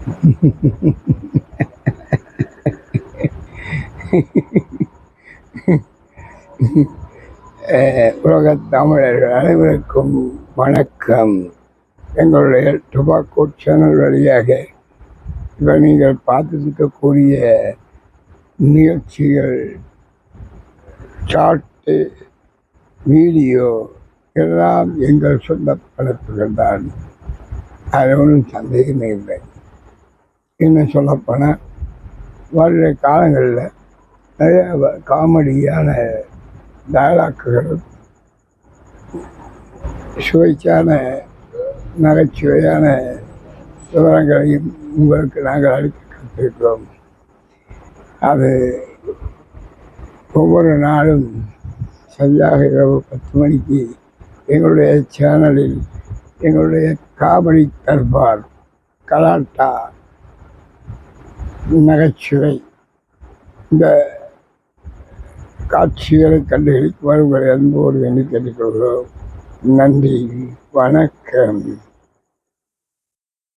உலக உலகத் தமிழர்கள் அனைவருக்கும் வணக்கம். எங்களுடைய டொபாக்கோ சேனல் வழியாக இப்போ நீங்கள் பார்த்துருக்கக்கூடிய நிகழ்ச்சிகள் சாட்டு வீடியோ எல்லாம் எங்கள் சொந்த படைப்புகள் தான். அது ஒன்றும் சந்தேகமே இல்லை. இன்னும் சொல்லப்போனால் வர்ற காலங்களில் நிறைய காமெடியான டயலாக்குகளும் சுவைக்கான நகைச்சுவையான விவரங்களையும் உங்களுக்கு நாங்கள் அளிக்க கற்றுக்கிறோம் அது ஒவ்வொரு நாளும் சரியாக இரவு பத்து மணிக்கு எங்களுடைய சேனலில் எங்களுடைய காமெடி தர்பார் கலாட்டா நகைச்சுவை. இந்த காட்சிகளை கண்டுகளித்து வருவதை அன்போடு என்று கேட்டுக்கொள்கிறோம் நன்றி வணக்கம்.